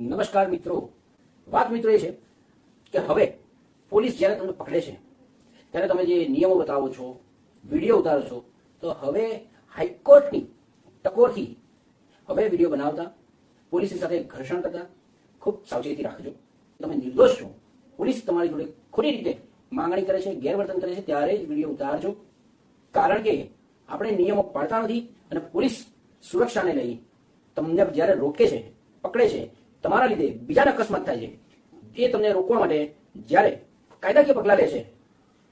નમસ્કાર મિત્રો. વાત મિત્રો એ છે કે હવે પોલીસ જ્યારે તમને પકડે છે, ત્યારે તમે જે નિયમો બતાવો છો, વીડિયો ઉતારો છો, તો હવે હાઈકોર્ટની ટકોરથી હવે વીડિયો બનાવતા પોલીસની સાથે ઘર્ષણ કરતા ખૂબ સાવચેતી રાખજો. તમે નિર્દોષ છો. પોલીસ તમારી જોડે ખોટી રીતે માંગણી કરે છે, ગેરવર્તન કરે છે, ત્યારે જ વીડિયો ઉતારજો. કારણ કે આપણે નિયમો પાડતા નથી અને પોલીસ સુરક્ષાને લઈ તમને જ્યારે રોકે છે, પકડે છે તમારા લીધે બીજાને અકસ્માત થાય છે. એ તમને રોકવા માટે જ્યારે કાયદાકીય પગલાં લે છે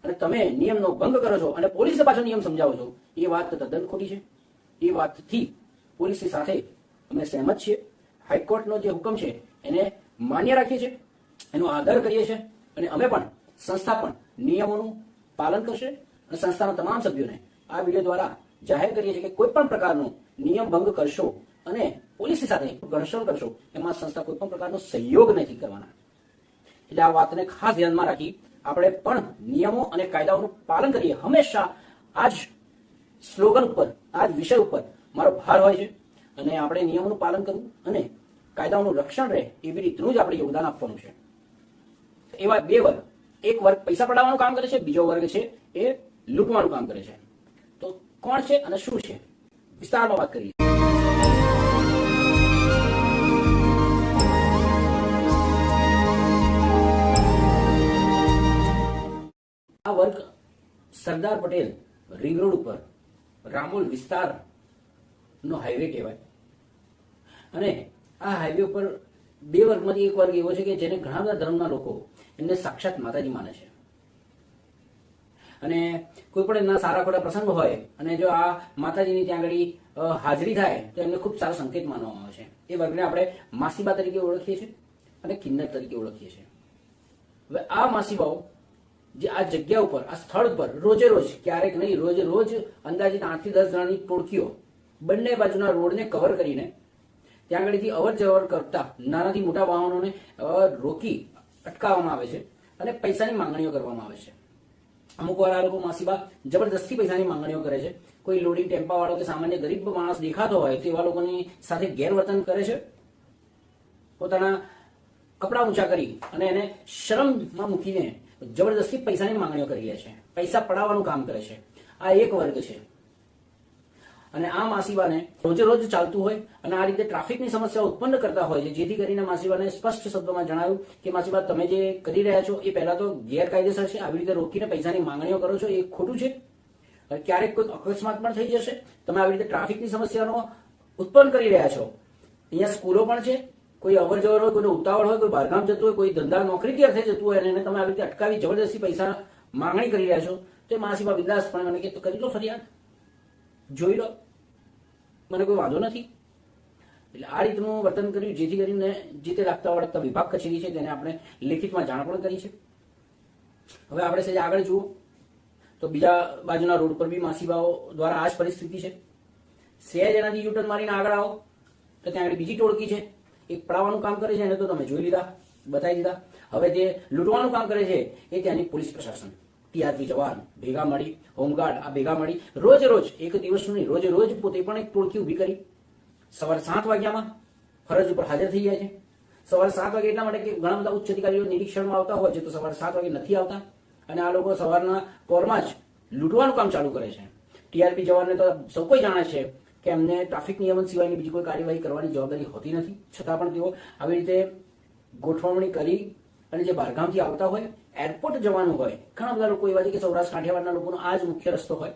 અને તમે નિયમનો ભંગ કરો છો અને પોલીસે પાછો નિયમ સમજાવો છો, એ વાત તદ્દન ખોટી છે. એ વાતથી પોલીસની સાથે અમે સહેમત છીએ. હાઈકોર્ટનો જે હુકમ છે, એને માન્ય રાખીએ છીએ. એનો આદર કરીએ છીએ અને અમે પણ સંસ્થા પણ નિયમોનું પાલન કરશે અને સંસ્થાના તમામ સભ્યોને આ વીડિયો દ્વારા જાહેર કરીએ છીએ કે કોઈ પણ પ્રકારનો નિયમ ભંગ કરશો અને પોલીસ સાથે ઘર્ષણ કરશો, એમાં સંસ્થા કોઈ પણ પ્રકારનો સહયોગ નથી કરવાના. એટલે આ વાતને ખાસ ધ્યાનમાં રાખી આપણે પણ નિયમો અને કાયદાઓનું પાલન કરીએ. હંમેશા આ જ સ્લોગન ઉપર આ જ વિષય ઉપર મારો ભાર હોય છે અને આપણે નિયમોનું પાલન કરવું અને કાયદાઓનું રક્ષણ રહે એવી રીતનું જ આપણે યોગદાન આપવાનું છે. એવા બે વર્ગ. એક વર્ગ પૈસા પડાવવાનું કામ કરે છે, બીજો વર્ગ છે એ લૂંટવાનું કામ કરે છે. તો કોણ છે અને શું છે? વિસ્તારમાં વાત કરીએ. સરદાર પટેલ રિંગ રોડ ઉપર રામોલ વિસ્તાર નો હાઈવે કહેવાય. અને આ હાઈવે ઉપર બે વર્ગમાંથી એક વર્ગ એવો છે કે જેને ઘણા બધા ધર્મના લોકો એમને સાક્ષાત માતાજી માને છે. અને કોઈ પણ એમના સારા ખોટા પ્રસંગ હોય અને જો આ માતાજીની ત્યાં આગળ હાજરી થાય, તો એમને ખૂબ સારો સંકેત માનવામાં આવે છે. એ વર્ગને આપણે માસીબા તરીકે ઓળખીએ છીએ અને કિન્નર તરીકે ઓળખીએ છીએ. હવે આ માસીબાઓ જે આ જગ્યા ઉપર, આ સ્થળ ઉપર રોજે રોજ ક્યારેક નહીં રોજે રોજ અંદાજિત આઠથી દસ જણાની ટોળકીઓ બંને બાજુના રોડને કવર કરીને ત્યાં આગળથી અવર જવર કરતા નાનાથી મોટા વાહનોને રોકી અટકાવવામાં આવે છે અને પૈસાની માંગણીઓ કરવામાં આવે છે. અમુક વાર આ લોકો માસીબા જબરદસ્તી પૈસાની માંગણીઓ કરે છે. કોઈ લોડિંગ ટેમ્પા વાળો કે સામાન્ય ગરીબ માણસ દેખાતો હોય તેવા લોકોની સાથે ગેરવર્તન કરે છે. પોતાના કપડાં ઊંચા કરી અને એને શરમમાં મૂકીને જબરદસ્તી પૈસાની માંગણીઓ કરી લે છે. પૈસા પડાવવાનું કામ કરે છે. આ એક વર્ગ છે. અને આ માસીબાને રોજે રોજ ચાલતું હોય અને આ રીતે ટ્રાફિકની સમસ્યા ઉત્પન્ન કરતા હોય છે, જેથી કરીને માસીબાને સ્પષ્ટ શબ્દોમાં જણાવ્યું કે, માસીબા, તમે જે કરી રહ્યા છો એ પહેલા તો ગેરકાયદેસર છે. આવી રીતે રોકીને પૈસાની માંગણીઓ કરો છો એ ખોટું છે. ક્યારેક કોઈ અકસ્માત પણ થઈ જશે. તમે આવી રીતે ટ્રાફિકની સમસ્યાનો ઉત્પન્ન કરી રહ્યા છો. અહીંયા સ્કૂલો પણ છે. કોઈ અવર જવર હોય, કોઈને ઉતાવળ હોય, કોઈ બહારગામ જતું હોય, કોઈ ધંધા નોકરી અર્થે જતું હોય અને એને તમે આવી રીતે અટકાવી જબરદસ્તી પૈસા માંગણી કરી રહ્યા છો, તો એ માસીબા બિંદાસ પણ મને કે તો કરી લો ફરિયાદ. જોઈ લો. મને કોઈ વાંધો નથી. એટલે આ રીતનું વર્તન કર્યું, જેથી કરીને જે તે લાગતા વળગતા વિભાગ કચેરી છે તેને આપણે લેખિતમાં જાણ પણ કરી છે. હવે આપણે સહેજ આગળ જુઓ. તો બીજા બાજુના રોડ પર બી માસીબાઓ દ્વારા આ જ પરિસ્થિતિ છે. સહેજ એનાથી યુટર્ન મારીને આગળ આવો. તો ત્યાં આગળ બીજી ટોળકી છે. એક પડાવવાનું કામ કરે છે, એને તો તમે જોઈ લીધા, બતાવી દીધા. હવે જે લૂંટવાનું કામ કરે છે, એ ત્યાંની પોલીસ પ્રશાસન. ટીઆરપી જવાન, ભેગા મળી, હોમગાર્ડ, આ ભેગા મળી. રોજ રોજ, એક દિવસનું નહીં, રોજ રોજ પોતે પણ એક ટોળકી ઊભી કરી. સવારે સાત વાગ્યામાં ફરજ ઉપર હાજર થઈ જાય છે. સવારે સાત વાગે એટલા માટે કે ઘણા બધા ઉચ્ચ અધિકારીઓ નિરીક્ષણમાં આવતા હોય છે, તો સવારે સાત વાગે નથી આવતા. અને આ લોકો સવારના પોરમાં જ લૂંટવાનું કામ ચાલુ કરે છે. ટીઆરપી જવાનને તો સૌ કોઈ જાણે છે કે એમને ટ્રાફિક નિયમન સિવાયની બીજી કોઈ કાર્યવાહી કરવાની જવાબદારી હોતી નથી. છતાં પણ તેઓ આવી રીતે ગોઠવણી કરી અને જે બહારગામથી આવતા હોય એરપોર્ટ જવાનું હોય, ઘણા બધા લોકો એવા છે કે સૌરાષ્ટ્ર, કાઠિયાવાડના લોકોનો આ જ મુખ્ય રસ્તો હોય.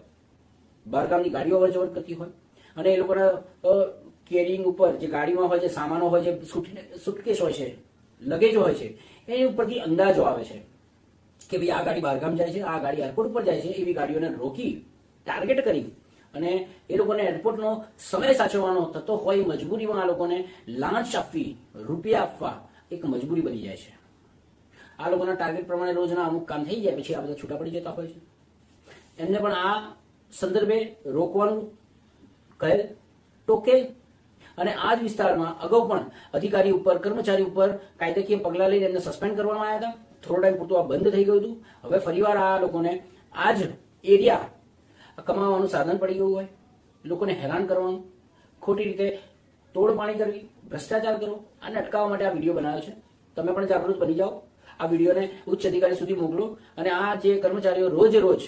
બહારગામની ગાડીઓ અવર જવર કરતી હોય. અને એ લોકોના કેરિંગ ઉપર જે ગાડીમાં હોય જે સામાનો હોય છે સુટકેસ હોય છે લગેજ હોય છે, એની ઉપરથી અંદાજો આવે છે કે ભાઈ આ ગાડી બહારગામ જાય છે, આ ગાડી એરપોર્ટ ઉપર જાય છે, એવી ગાડીઓને રોકી ટાર્ગેટ કરી. અને એ લોકોને એરપોર્ટનો સમય સાચવવાનો થતો હોય મજબૂરીમાં આ લોકોને લાંચ આપવી, રૂપિયા આપવા એક મજબૂરી બની જાય છે. આ લોકોના ટાર્ગેટ પ્રમાણે રોજના અમુક કામ થઈ જાય, પછી આ બધા છૂટા પડી જતા હોય છે. એમને પણ આ સંદર્ભે રોકવાનું કહેલ ટોકે. અને આ જ વિસ્તારમાં અગાઉ પણ અધિકારી ઉપર, કર્મચારી ઉપર કાયદાકીય પગલાં લઈને એમને સસ્પેન્ડ કરવામાં આવ્યા હતા. થોડો ટાઈમ પૂરતું આ બંધ થઈ ગયું હતું. હવે ફરીવાર આ લોકોને આ જ એરિયા કમાવાનું સાધન પડી ગયું હોય, લોકોને હેરાન કરવાનું, ખોટી રીતે તોડપાણી કરવી, ભ્રષ્ટાચાર કરવો, આને અટકાવવા માટે આ વીડિયો બનાવ્યો છે. તમે પણ જાગૃત બની જાઓ. આ વિડીયોને ઉચ્ચ અધિકારી સુધી મોકલો અને આ જે કર્મચારીઓ રોજ રોજ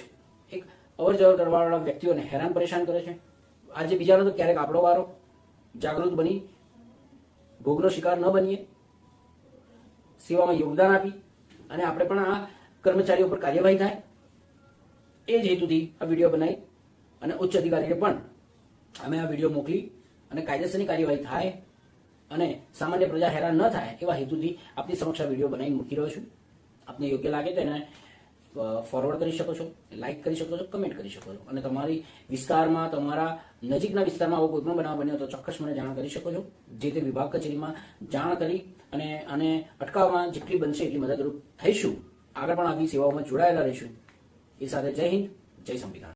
એક અવર જવર કરવાવાળા વ્યક્તિઓને હેરાન પરેશાન કરે છે. આજે બીજાનો તો ક્યારેક આપણો વારો. જાગૃત બની, ભોગનો શિકાર ન બનીએ. સેવામાં યોગદાન આપી અને આપણે પણ આ કર્મચારીઓ પર કાર્યવાહી થાય. એ જ હેતુથી આ વીડિયો બનાવી અને ઉચ્ચ અધિકારીને પણ અમે આ વીડિયો મોકલી અને કાયદેસરની કાર્યવાહી થાય અને સામાન્ય પ્રજા હેરાન ન થાય એવા હેતુથી આપની સમક્ષ આ વીડિયો બનાવી મૂકી રહ્યો છું. આપને યોગ્ય લાગે તો એને ફોરવર્ડ કરી શકો છો લાઇક કરી શકો છો કમેન્ટ કરી શકો છો. અને તમારી વિસ્તારમાં, તમારા નજીકના વિસ્તારમાં આવો કોઈ પણ બનાવ બન્યો તો ચોક્કસ મને જાણ કરી શકો છો. જે તે વિભાગ કચેરીમાં જાણ કરી અને આને અટકાવવામાં જેટલી બનશે એટલી મદદરૂપ થઈશું. આગળ પણ આવી સેવાઓમાં જોડાયેલા રહીશું. એ સાથે જય હિન્દ જય સંવિધાન